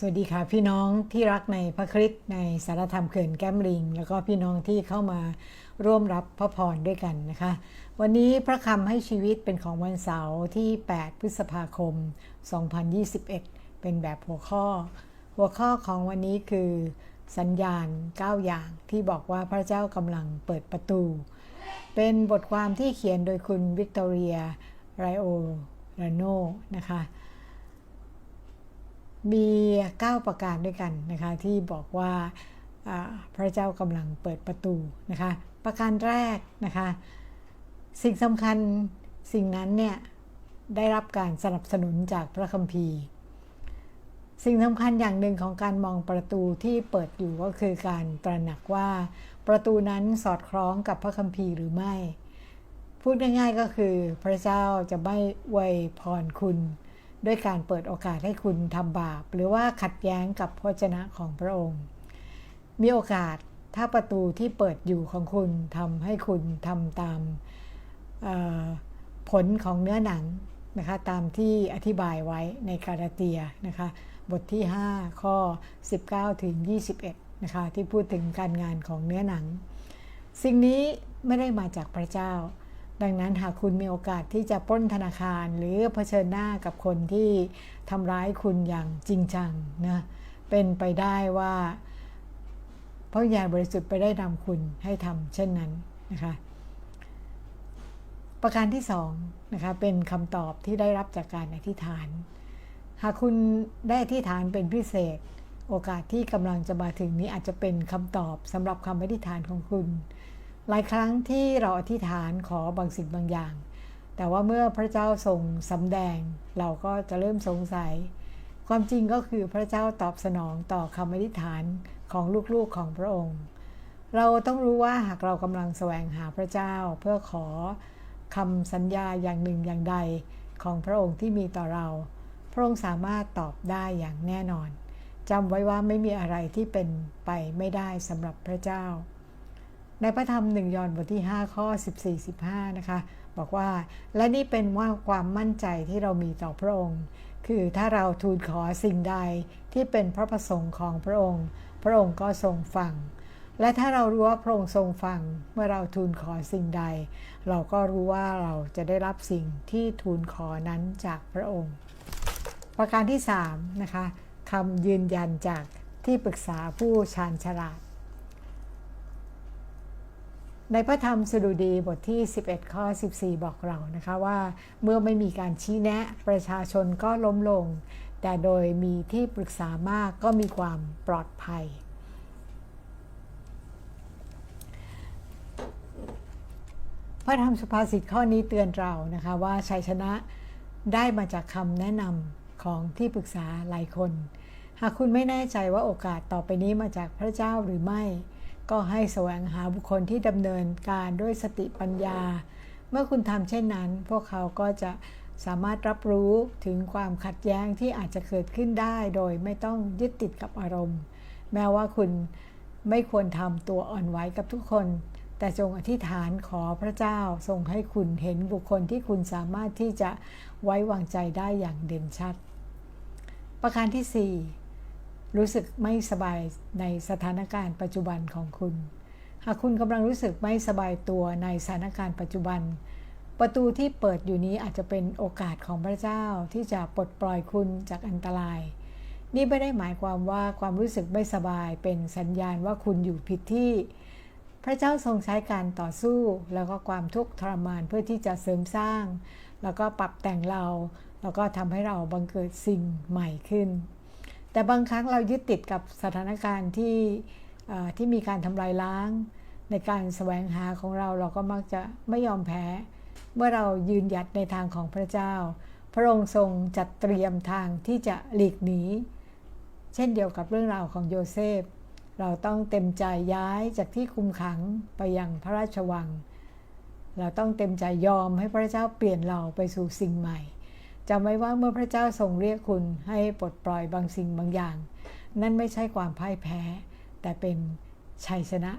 สวัสดีค่ะพี่น้องที่รักในพระคริสต์ในสารธรรมเขื่อนแก้มลิง แล้วก็พี่น้องที่เข้ามาร่วมรับพระพรด้วยกันนะคะ วันนี้พระคำให้ชีวิตเป็นของวันเสาร์ที่ 8 พฤษภาคม 2021 เป็นแบบหัวข้อ หัวข้อของวันนี้คือสัญญาณ 9 อย่างที่บอกว่าพระเจ้ากำลังเปิดประตู เป็นบทความที่เขียนโดยคุณวิกตอเรียไรโอรโนนะคะ มี 9 ประการด้วยกันนะคะที่บอกว่าพระเจ้ากำลังเปิดประตูนะคะประการแรกนะคะสิ่งสำคัญสิ่งนั้นเนี่ยได้รับการสนับสนุนจากพระคัมภีร์ สิ่งสำคัญอย่างหนึ่งของการมองประตูที่เปิดอยู่ก็คือการตระหนักว่าประตูนั้นสอดคล้องกับพระคัมภีร์หรือไม่ พูดง่ายๆก็คือพระเจ้าจะไม่ไวยพรคุณ ด้วยการเปิดโอกาสให้คุณทำบาป หรือว่าขัดแย้งกับพระเจนะของพระองค์ มีโอกาสถ้าประตูที่เปิดอยู่ของคุณทำให้คุณทำตามผลของเนื้อหนังนะคะตามที่อธิบายไว้ในกาลาเตียนะคะบทที่ 5 ข้อ 19 ถึง 21 นะคะที่พูดถึงการงานของเนื้อหนัง สิ่งนี้ไม่ได้มาจากพระเจ้า ดังนั้นหากคุณมีโอกาสที่จะปล้นธนาคาร หรือเผชิญหน้ากับคนที่ทำร้ายคุณอย่างจริงจังนะเป็นไปได้ว่าพระวิญญาณบริสุทธิ์ไปได้นำคุณให้ทำเช่นนั้นนะคะประการที่สองนะคะเป็นคำตอบที่ได้รับจากการอธิษฐาน หากคุณได้อธิษฐานเป็นพิเศษ โอกาสที่กำลังจะมาถึงนี้อาจจะเป็นคำตอบสำหรับคำอธิษฐานของคุณ หลายครั้งที่เราอธิษฐานขอบางสิ่งบางอย่าง แต่ว่าเมื่อพระเจ้าทรงสำแดง เราก็จะเริ่มสงสัย ความจริงก็คือพระเจ้าตอบสนองต่อคำอธิษฐานของลูกๆของพระองค์ เราต้องรู้ว่าหากเรากำลังแสวงหาพระเจ้าเพื่อขอคำสัญญาอย่างหนึ่งอย่างใดของพระองค์ที่มีต่อเรา พระองค์สามารถตอบได้อย่างแน่นอนจำไว้ว่าไม่มีอะไรที่เป็นไปไม่ได้สำหรับพระเจ้า ในพระธรรมหนึ่งยอห์นบทที่ 5 ข้อ 14-15 นะคะ บอกว่า และนี่เป็นว่าความมั่นใจที่เรามีต่อพระองค์ คือถ้าเราทูลขอสิ่งใดที่เป็นพระประสงค์ของพระองค์ พระองค์ก็ทรงฟัง และถ้าเรารู้ว่าพระองค์ทรงฟัง เมื่อเราทูลขอสิ่งใด เราก็รู้ว่าเราจะได้รับสิ่งที่ทูลขอนั้นจากพระองค์ ประการที่3นะคะคำยืนยันจากที่ปรึกษาผู้ชาญฉลาด ในพระธรรมสดุดีบทที่ 11 ข้อ 14 บอกเรานะคะว่าเมื่อไม่มีการชี้แนะประชาชนก็ล้มลง แต่โดยมีที่ปรึกษามากก็มีความปลอดภัย พระธรรมสุภาษิตข้อนี้เตือนเรานะคะว่าชัยชนะได้มาจากคำแนะนำของที่ปรึกษาหลายคน หากคุณไม่แน่ใจว่าโอกาสต่อไปนี้มาจากพระเจ้าหรือไม่ ก็ให้แสวงหาบุคคลที่ดำเนินการด้วยสติปัญญา เมื่อคุณทำเช่นนั้น พวกเขาก็จะสามารถรับรู้ถึงความขัดแย้งที่อาจจะเกิดขึ้นได้ โดยไม่ต้องยึดติดกับอารมณ์ แม้ว่าคุณไม่ควรทำตัวอ่อนไหวกับทุกคน แต่จงอธิษฐานขอพระเจ้าทรงให้คุณเห็นบุคคลที่คุณสามารถที่จะไว้วางใจได้อย่างเด่นชัด ประการที่ 4 รู้สึกไม่สบายในสถานการณ์ปัจจุบันของคุณ หากคุณกำลังรู้สึกไม่สบายตัวในสถานการณ์ปัจจุบัน ประตูที่เปิดอยู่นี้อาจจะเป็นโอกาสของพระเจ้าที่จะปลดปล่อยคุณจากอันตราย นี่ไม่ได้หมายความว่าความรู้สึกไม่สบายเป็นสัญญาณว่าคุณอยู่ผิดที่ พระเจ้าทรงใช้การต่อสู้ แล้วก็ความทุกข์ทรมานเพื่อที่จะเสริมสร้าง แล้วก็ปรับแต่งเรา แล้วก็ทำให้เราบังเกิดสิ่งใหม่ขึ้น แต่บางครั้งเรายึดติดกับสถานการณ์ที่ที่มีการทำลายล้าง ในการแสวงหาของเราเราก็มักจะไม่ยอมแพ้ เมื่อเรายืนหยัดในทางของพระเจ้า พระองค์ทรงจัดเตรียมทางที่จะหลีกหนีเช่นเดียวกับเรื่องราวของโยเซฟ เราต้องเต็มใจย้ายจากที่คุมขังไปยังพระราชวัง เราต้องเต็มใจยอมให้พระเจ้าเปลี่ยนเราไปสู่สิ่งใหม่ จำไว้ว่าเมื่อพระเจ้าทรงเรียกคุณให้ปลดปล่อยบางสิ่งบางอย่าง นั่นไม่ใช่ความพ่ายแพ้ แต่เป็นชัยชนะ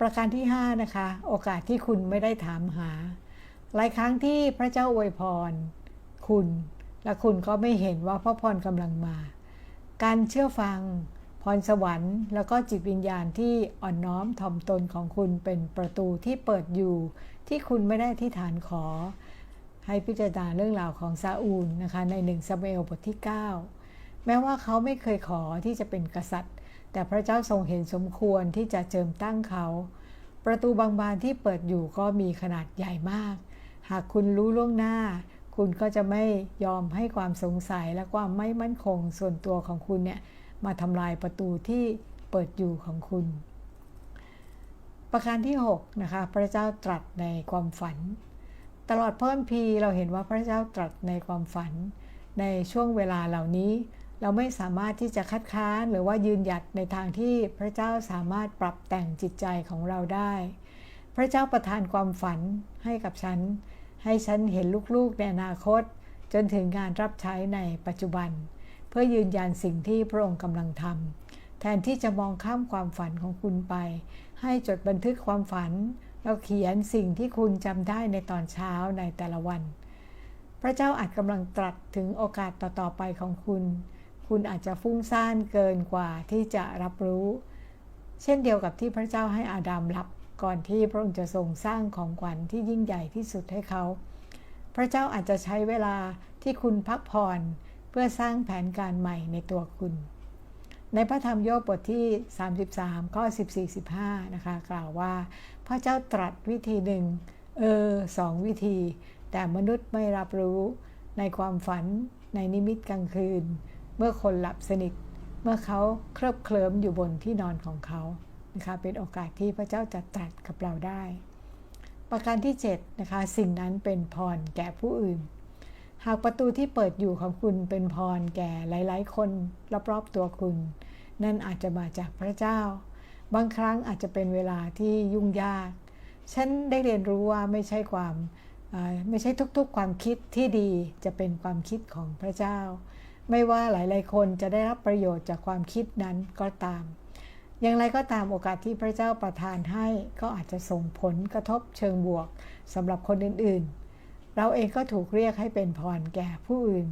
ประการที่ 5 นะคะ โอกาสที่คุณไม่ได้ถามหา หลายครั้งที่พระเจ้าอวยพร คุณ และคุณก็ไม่เห็นว่าพระพรกำลังมา การเชื่อฟังพรสวรรค์แล้วก็จิตวิญญาณที่อ่อนน้อมถ่อมตนของคุณเป็นประตูที่เปิดอยู่ ที่คุณไม่ได้ที่ฐานขอ ให้พิจารณาเรื่องราวของซาอูลนะคะในหนึ่งซามูเอลบทที่ 9 แม้ว่าเขาไม่เคยขอที่จะเป็นกษัตริย์ แต่พระเจ้าทรงเห็นสมควรที่จะเจิมตั้งเขา ประตูบางบานที่เปิดอยู่ก็มีขนาดใหญ่มาก หากคุณรู้ล่วงหน้า คุณก็จะไม่ยอมให้ความสงสัยและความไม่มั่นคงส่วนตัวของคุณเนี่ยมาทำลายประตูที่เปิดอยู่ของคุณ ประการที่ 6 นะคะ พระเจ้าตรัสในความฝัน ตลอดเพิ่มพีเราเห็นว่าพระเจ้าตรัสในความฝัน ในช่วงเวลาเหล่านี้ เราไม่สามารถที่จะคัดค้านหรือว่ายืนหยัดในทางที่พระเจ้าสามารถปรับแต่งจิตใจของเราได้ พระเจ้าประทานความฝันให้กับฉัน ให้ฉันเห็นลูกๆในอนาคต จนถึงงานรับใช้ในปัจจุบัน เพื่อยืนยันสิ่งที่พระองค์กำลังทำแทนที่จะมองข้ามความฝันของคุณไป ให้จดบันทึกความฝัน แล้วเขียนสิ่งที่คุณจำได้ในตอนเช้าในแต่ละวัน พระเจ้าอาจกำลังตรัสถึงโอกาสต่อๆไปของคุณ คุณอาจจะฟุ้งซ่านเกินกว่าที่จะรับรู้ เช่นเดียวกับที่พระเจ้าให้อาดัมรับก่อนที่พระองค์จะทรงสร้างของขวัญที่ยิ่งใหญ่ที่สุดให้เขา พระเจ้าอาจจะใช้เวลาที่คุณพักผ่อนเพื่อสร้างแผนการใหม่ในตัวคุณ ในพระธรรมโยบบทที่ 33 ข้อ 14-15 นะคะ กล่าวว่า พระเจ้าตรัสวิธีหนึ่ง เออสองวิธี แต่มนุษย์ไม่รับรู้ในความฝันในนิมิตกลางคืน เมื่อคนหลับสนิท เมื่อเขาเคลิบเคลิ้มอยู่บนที่นอนของเขานะคะเป็นโอกาสที่พระเจ้าจะตรัสกับเราได้ ประการที่7นะคะสิ่งนั้นเป็นพรแก่ผู้อื่น หากประตูที่เปิดอยู่ของคุณเป็นพรแก่หลาย ๆ คนรอบๆตัวคุณ นั่นอาจจะมาจากพระเจ้า บางครั้งอาจจะเป็นเวลาที่ยุ่งยาก ฉันได้เรียนรู้ว่าไม่ใช่ความไม่ใช่ทุกๆ ความคิดที่ดีจะเป็นความคิดของพระเจ้า ไม่ว่าหลายๆ คนจะได้รับประโยชน์จากความคิดนั้นก็ตาม อย่างไรก็ตามโอกาสที่พระเจ้าประทานให้ก็อาจจะส่งผลกระทบเชิงบวกสำหรับคนอื่น ๆ เราเองก็ถูกเรียกให้เป็นพรแก่ผู้อื่น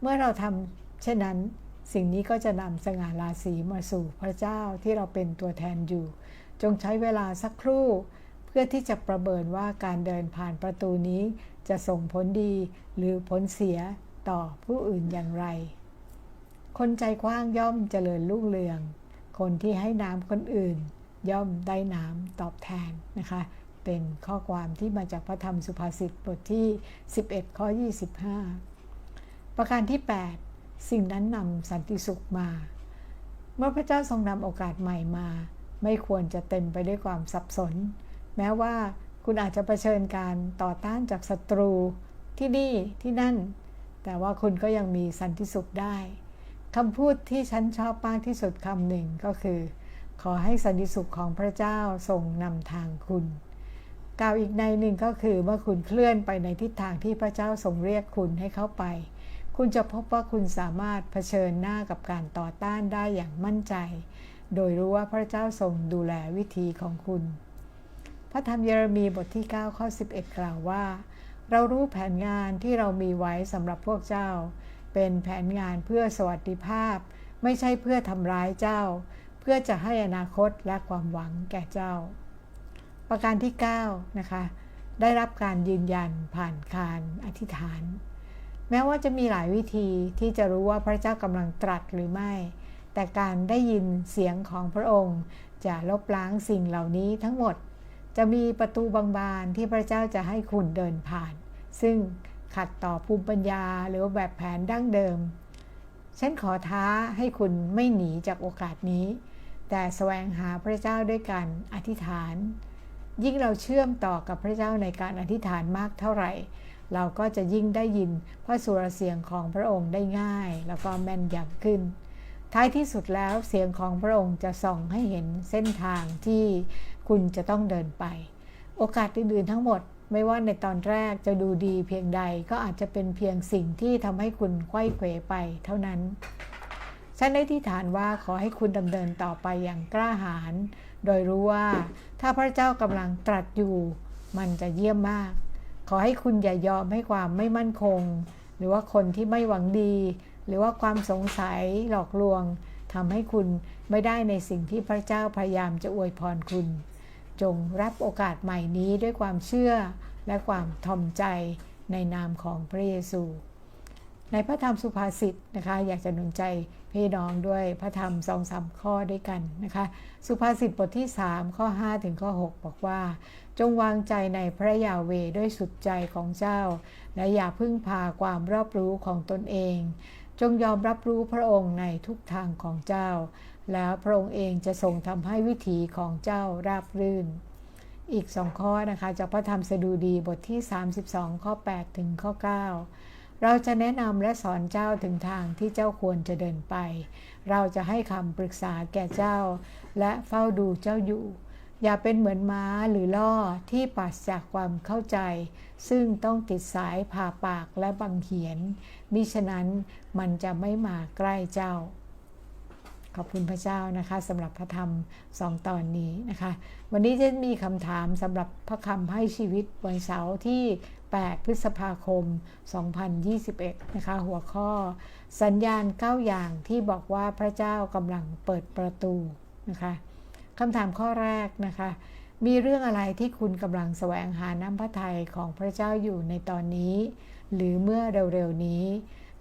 เมื่อเราทำเช่นนั้น สิ่งนี้ก็จะนำสง่าราศีมาสู่พระเจ้าที่เราเป็นตัวแทนอยู่ จงใช้เวลาสักครู่ เพื่อที่จะประเมินว่าการเดินผ่านประตูนี้จะส่งผลดีหรือผลเสียต่อผู้อื่นอย่างไร คนใจกว้างย่อมเจริญรุ่งเรือง คนที่ให้น้ำคนอื่น ย่อมได้น้ำตอบแทนนะคะ เป็นข้อความที่มาจากพระธรรมสุภาษิตบทที่ 11 ข้อ 25 ประการที่ 8 สิ่งนั้นนำสันติสุขมา เมื่อพระเจ้าทรงนำโอกาสใหม่มา ไม่ควรจะเต็มไปด้วยความสับสน แม้ว่าคุณอาจจะะเผชิญการต่อต้านจากศัตรูที่นี่ที่นั่น แต่ว่าคุณก็ยังมีสันติสุขได้คำพูดที่ฉันชอบมากที่สุดคำหนึ่งก็คือ ขอให้สันติสุขของพระเจ้าทรงนำทางคุณ กล่าวอีกในหนึ่งก็คือเมื่อคุณเคลื่อนไปในทิศทางที่พระเจ้าทรงเรียกคุณให้เข้าไป คุณจะพบว่าคุณสามารถเผชิญหน้ากับการต่อต้านได้อย่างมั่นใจ โดยรู้ว่าพระเจ้าทรงดูแลวิธีของคุณ พระธรรมเยเรมีบทที่ 9 ข้อ 11 กล่าวว่า เรารู้แผนงานที่เรามีไว้สำหรับพวกเจ้า เป็นแผนงานเพื่อสวัสดิภาพ ไม่ใช่เพื่อทำร้ายเจ้า เพื่อจะให้อนาคตและความหวังแก่เจ้า ประการที่9นะคะได้รับการยืนยันผ่านการอธิษฐาน แม้ว่าจะมีหลายวิธีที่จะรู้ว่าพระเจ้ากำลังตรัสหรือไม่ แต่การได้ยินเสียงของพระองค์ จะลบล้างสิ่งเหล่านี้ทั้งหมด จะมีประตูบางบานที่พระเจ้าจะให้คุณเดินผ่าน ซึ่งขัดต่อภูมิปัญญาหรือแบบแผนดั้งเดิม ฉันขอท้าให้คุณไม่หนีจากโอกาสนี้ แต่แสวงหาพระเจ้าด้วยการอธิษฐาน ยิ่งเราเชื่อมต่อกับพระเจ้าในการอธิษฐานมากเท่าไหร่ เราก็จะยิ่งได้ยินพระสุรเสียงของพระองค์ได้ง่าย แล้วก็แม่นยำขึ้น ท้ายที่สุดแล้วเสียงของพระองค์จะส่องให้เห็นเส้นทางที่คุณจะต้องเดินไป โอกาสอื่นๆทั้งหมดไม่ว่าในตอนแรกจะดูดีเพียงใดก็อาจจะเป็นเพียงสิ่งที่ทำให้คุณไขว้เขวไปเท่านั้น ฉันได้ที่ฐานว่าขอให้คุณดำเนินต่อไปอย่างกล้าหาญ โดยรู้ว่า ถ้าพระเจ้ากำลังตรัสอยู่ มันจะเยี่ยมมาก ขอให้คุณอย่ายอมให้ความไม่มั่นคง หรือว่าคนที่ไม่หวังดี หรือว่าความสงสัยหลอกลวงทำให้คุณไม่ได้ในสิ่งที่พระเจ้าพยายามจะอวยพรคุณ จงรับโอกาสใหม่นี้ด้วยความเชื่อและความทอมใจในนามของพระเยซู ในพระธรรมสุภาษิตนะคะ อยากจะหนุนใจ พี่น้องด้วยพระธรรมสองสามข้อด้วยกันนะคะ สุภาษิตบทที่ 3 ข้อ 5 ถึงข้อ 6 บอกว่า จงวางใจในพระยาเวด้วยสุดใจของเจ้า และอย่าพึ่งพาความรอบรู้ของตนเอง จงยอมรับรู้พระองค์ในทุกทางของเจ้า แล้วพระองค์เองจะทรงทำให้วิถีของเจ้าราบรื่น อีกสองข้อนะคะจากพระธรรมสดุดีบทที่ 32 ข้อ 8 ถึงข้อ 9 เราจะแนะนำและสอนเจ้าถึงทางที่เจ้าควรจะเดินไป เราจะให้คำปรึกษาแก่เจ้า และเฝ้าดูเจ้าอยู่ อย่าเป็นเหมือนม้าหรือล่อที่ปราศจากความเข้าใจ ซึ่งต้องติดสายผ่าปากและบังเหียน มิฉะนั้นมันจะไม่มาใกล้เจ้า ขอบคุณพระเจ้านะคะสำหรับพระธรรมสองตอนนี้นะคะ วันนี้จะมีคำถามสำหรับพระคำให้ชีวิตวันเสาร์ที่ 8 พฤษภาคม 2021 นะคะ หัวข้อ สัญญาณ 9 อย่างที่บอกว่าพระเจ้ากำลังเปิดประตูนะคะคำถามข้อแรกนะคะ มีเรื่องอะไรที่คุณกำลังแสวงหาน้ำพระทัยของพระเจ้าอยู่ในตอนนี้ หรือเมื่อเร็วๆนี้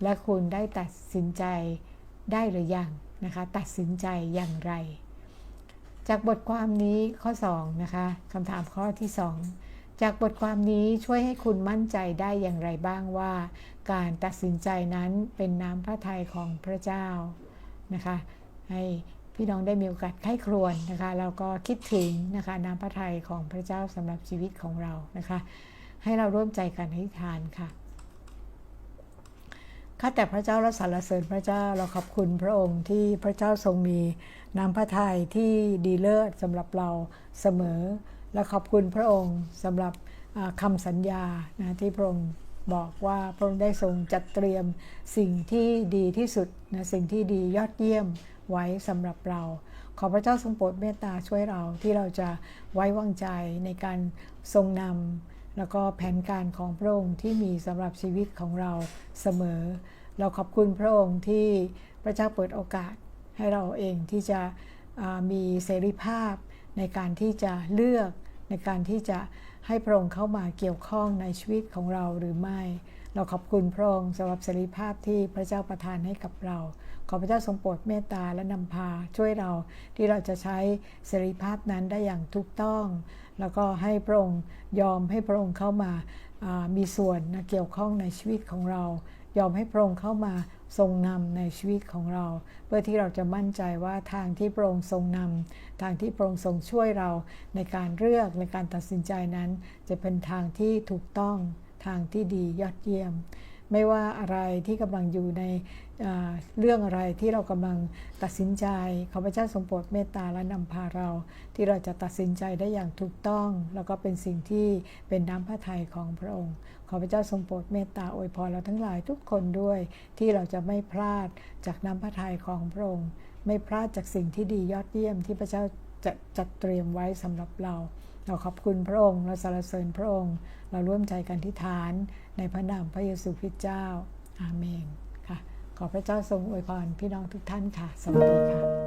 และคุณได้ตัดสินใจได้หรือยังนะคะ ตัดสินใจอย่างไร จากบทความนี้ข้อ 2 นะคะคำถามข้อที่ 2 จากบทความนี้ช่วยให้คุณมั่นใจได้อย่างไรบ้างว่า การตัดสินใจนั้นเป็นน้ำพระทัยของพระเจ้านะคะ ให้พี่น้องได้มีโอกาสไข้ครวญนะคะแล้วก็คิดถึงนะคะน้ำพระทัยของพระเจ้าสำหรับชีวิตของเรานะคะ ให้เราร่วมใจกันอธิษฐานค่ะข้าแต่พระเจ้าและสรรเสริญพระเจ้าเราขอบคุณพระองค์ที่พระเจ้าทรงมีน้ำพระทัยที่ดีเลิศสำหรับเราเสมอ และขอบคุณพระองค์สำหรับคำสัญญานะที่พระองค์บอกว่าพระองค์ได้ทรงจัดเตรียมสิ่งที่ดีที่สุดนะสิ่งที่ดียอดเยี่ยมไว้สำหรับเรา ขอพระเจ้าทรงโปรดเมตตาช่วยเราที่เราจะไว้วางใจในการทรงนำแล้วก็แผนการของพระองค์ที่มีสำหรับชีวิตของเราเสมอ เราขอบคุณพระองค์ที่พระเจ้าเปิดโอกาสให้เราเองที่จะมีเสรีภาพ ในการที่จะเลือกในการที่จะให้พระองค์เข้ามาเกี่ยวข้องในชีวิตของเราหรือไม่ เราขอบคุณพระองค์สำหรับเสรีภาพที่พระเจ้าประทานให้กับเรา ขอพระเจ้าทรงโปรดเมตตาและนำพาช่วยเราที่เราจะใช้เสรีภาพนั้นได้อย่างถูกต้อง แล้วก็ให้พระองค์ยอมให้พระองค์เข้ามามีส่วนเกี่ยวข้องในชีวิตของเรา ยอมให้พระองค์เข้ามา ทรงนำในชีวิตของเรา เพื่อที่เราจะมั่นใจว่าทางที่พระองค์ทรงนำทางที่พระองค์ทรงช่วยเราในการเลือกในการตัดสินใจนั้น จะเป็นทางที่ถูกต้องทางที่ดียอดเยี่ยม ไม่ว่าอะไรที่กำลังอยู่ในเรื่องอะไรที่เรากำลังตัดสินใจขอพระเจ้าทรงโปรดเมตตาและนำพาเรา ที่เราจะตัดสินใจได้อย่างถูกต้อง แล้วก็เป็นสิ่งที่เป็นน้ำพระทัยของพระองค์ ขอพระเจ้าทรงโปรดเมตตาอวยพรเราทั้งหลายทุกคนด้วย ที่เราจะไม่พลาดจากน้ำพระทัยของพระองค์ ไม่พลาดจากสิ่งที่ดียอดเยี่ยมที่พระเจ้าจะจัดเตรียมไว้สำหรับเรา เราขอบคุณพระองค์ เราสรรเสริญพระองค์ เราร่วมใจกันที่ฐานในพระนามพระเยซูคริสต์เจ้า อาเมน ค่ะ ขอพระเจ้าทรงอวยพรพี่น้องทุกท่านค่ะ สวัสดีค่ะ